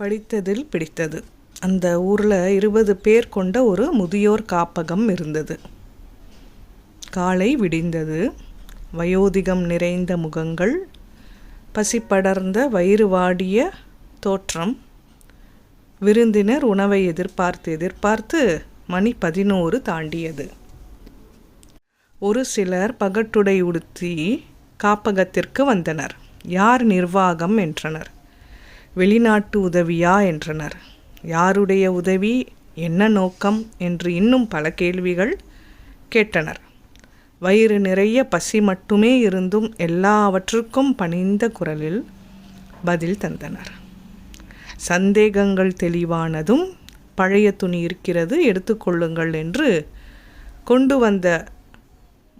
படித்ததில் பிடித்தது. அந்த ஊரில் இருபது பேர் கொண்ட ஒரு முதியோர் காப்பகம் இருந்தது. காலை விடிந்தது. வயோதிகம் நிறைந்த முகங்கள் பசிப்படர்ந்த வயிறு வாடிய தோற்றம் விருந்தினர் உணவை எதிர்பார்த்து எதிர்பார்த்து மணி பதினோரு தாண்டியது. ஒரு சிலர் பகட்டுடை உடுத்தி காப்பகத்திற்கு வந்தனர். யார் நிர்வாகம் என்றனர். வெளிநாட்டு உதவியா என்றனர். யாருடைய உதவி என்ன நோக்கம் என்று இன்னும் பல கேள்விகள் கேட்டனர். வயிறு நிறைய பசி மட்டுமே இருந்தும் எல்லாவற்றுக்கும் பணிந்த குரலில் பதில் தந்தனர். சந்தேகங்கள் தெளிவானதும் பழைய துணி இருக்கிறது எடுத்துக்கொள்ளுங்கள் என்று கொண்டு வந்த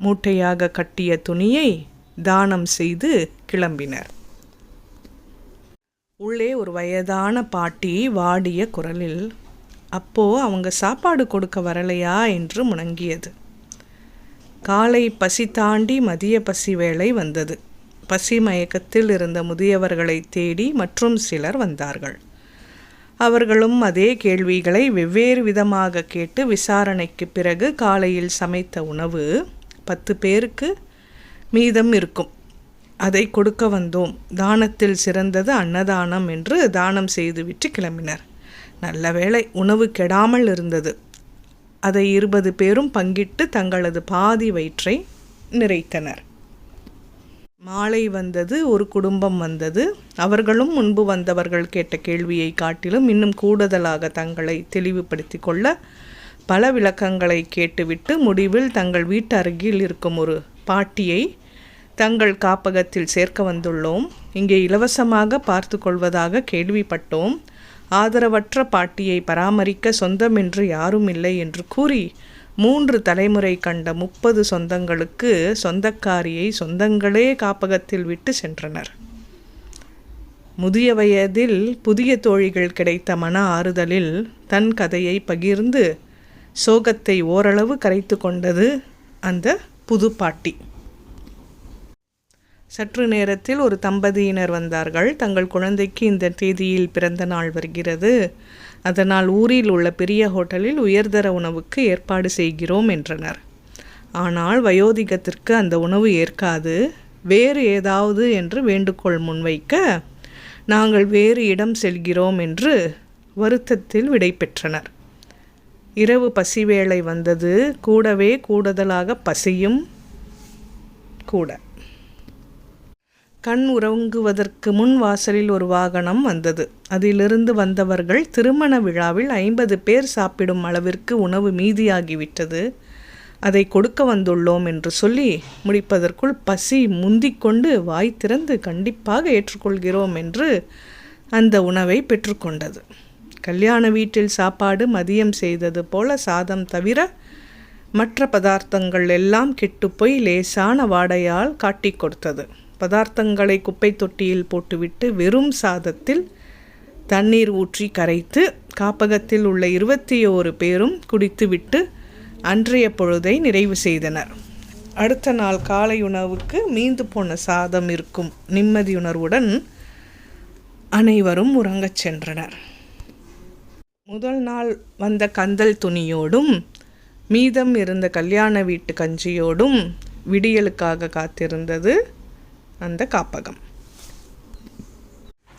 மூட்டையாக கட்டிய துணியை தானம் செய்து கிளம்பினர். உள்ளே ஒரு வயதான பாட்டி வாடிய குரலில் அப்போ அவங்க சாப்பாடு கொடுக்க வரலையா? என்று முணங்கியது. காலை பசி தாண்டி மதிய பசி வேளை வந்தது. பசி மயக்கத்தில் இருந்த முதியவர்களை தேடி மற்றும் சிலர் வந்தார்கள். அவர்களும் அதே கேள்விகளை வெவ்வேறு விதமாக கேட்டு விசாரணைக்கு பிறகு காலையில் சமைத்த உணவு பத்து பேருக்கு மீதம் இருக்கும். அதை கொடுக்க வந்தோம். தானத்தில் சிறந்தது அன்னதானம் என்று தானம் செய்துவிட்டு கிளம்பினர். நல்ல வேளை உணவு கெடாமல் இருந்தது. அதை இருபது பேரும் பங்கிட்டு தங்களது பாதி வயிற்றை நிறைத்தனர். மாலை வந்தது ஒரு குடும்பம் வந்தது. அவர்களும் முன்பு வந்தவர்கள் கேட்ட கேள்வியை காட்டிலும் இன்னும் கூடுதலாக தங்களை தெளிவுபடுத்தி கொள்ள பல விளக்கங்களை கேட்டுவிட்டு முடிவில் தங்கள் வீட்டு அருகில் இருக்கும் ஒரு பாட்டியை தங்கள் காப்பகத்தில் சேர்க்க வந்துள்ளோம். இங்கே இலவசமாக பார்த்து கொள்வதாக கேள்விப்பட்டோம். ஆதரவற்ற பாட்டியை பராமரிக்க சொந்தமென்று யாரும் இல்லை என்று கூறி மூன்று தலைமுறை கண்ட முப்பது சொந்தங்களுக்கு சொந்தக்காரியை சொந்தங்களே காப்பகத்தில் விட்டு சென்றனர். முதிய வயதில் புதிய தோழிகள் கிடைத்த மன ஆறுதலில் தன் கதையை பகிர்ந்து சோகத்தை ஓரளவு கரைத்து கொண்டது அந்த புது பாட்டி சற்று நேரத்தில் ஒரு தம்பதியினர் வந்தார்கள். தங்கள் குழந்தைக்கு இந்த தேதியில் பிறந்த நாள் வருகிறது. அதனால் ஊரில் உள்ள பெரிய ஹோட்டலில் உயர்தர உணவுக்கு ஏற்பாடு செய்கிறோம் என்றனர். ஆனால் வயோதிகத்திற்கு அந்த உணவு ஏற்காது. வேறு ஏதாவது என்று வேண்டுகோள் முன்வைக்க நாங்கள் வேறு இடம் செல்கிறோம் என்று வருத்தத்தில் விடை பெற்றனர். இரவு பசி வேளை வந்தது. கூடவே கூடுதலாக பசியும் கூட. கண் உறங்குவதற்கு முன் வாசலில் ஒரு வாகனம் வந்தது. அதிலிருந்து வந்தவர்கள் திருமண விழாவில் ஐம்பது பேர் சாப்பிடும் அளவிற்கு உணவு மீதியாகிவிட்டது. அதை கொடுக்க வந்துள்ளோம் என்று சொல்லி முடிப்பதற்குள் பசி முந்திக்கொண்டு வாய் திறந்து கண்டிப்பாக ஏற்றுக்கொள்கிறோம் என்று அந்த உணவை பெற்றுக்கொண்டது. கல்யாண வீட்டில் சாப்பாடு மதியம் செய்தது போல சாதம் தவிர மற்ற பதார்த்தங்கள் எல்லாம் கெட்டுப்போய் லேசான வாடையால் காட்டி கொடுத்தது. பதார்த்தங்களை குப்பை தொட்டியில் போட்டுவிட்டு வெறும் சாதத்தில் தண்ணீர் ஊற்றி கரைத்து காப்பகத்தில் உள்ள இருபத்தி ஓரு பேரும் குடித்துவிட்டு அன்றைய பொழுதை நிறைவு செய்தனர். அடுத்த நாள் காலை உணவுக்கு மீந்து போன சாதம் இருக்கும் நிம்மதியுணர்வுடன் அனைவரும் உறங்கச் சென்றனர். முதல் நாள் வந்த கந்தல் துணியோடும் மீதம் இருந்த கல்யாண வீட்டு கஞ்சியோடும் விடியலுக்காக காத்திருந்தது. அந்த காப்பகம்.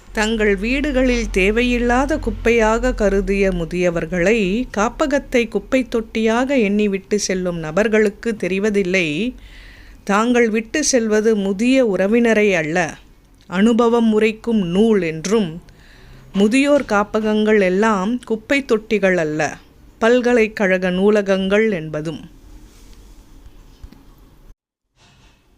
தங்கள் வீடுகளில் தேவையில்லாத குப்பையாக கருதிய முதியவர்களை காப்பகத்தை குப்பை தொட்டியாக எண்ணிவிட்டு செல்லும் நபர்களுக்கு தெரிவதில்லை. தாங்கள் விட்டு செல்வது முதிய உறவினரை அல்ல அனுபவம் உரைக்கும் நூல் என்றும் முதியோர் காப்பகங்கள் எல்லாம் குப்பை தொட்டிகள் அல்ல பல்கலைக்கழக நூலகங்கள் என்பதும்.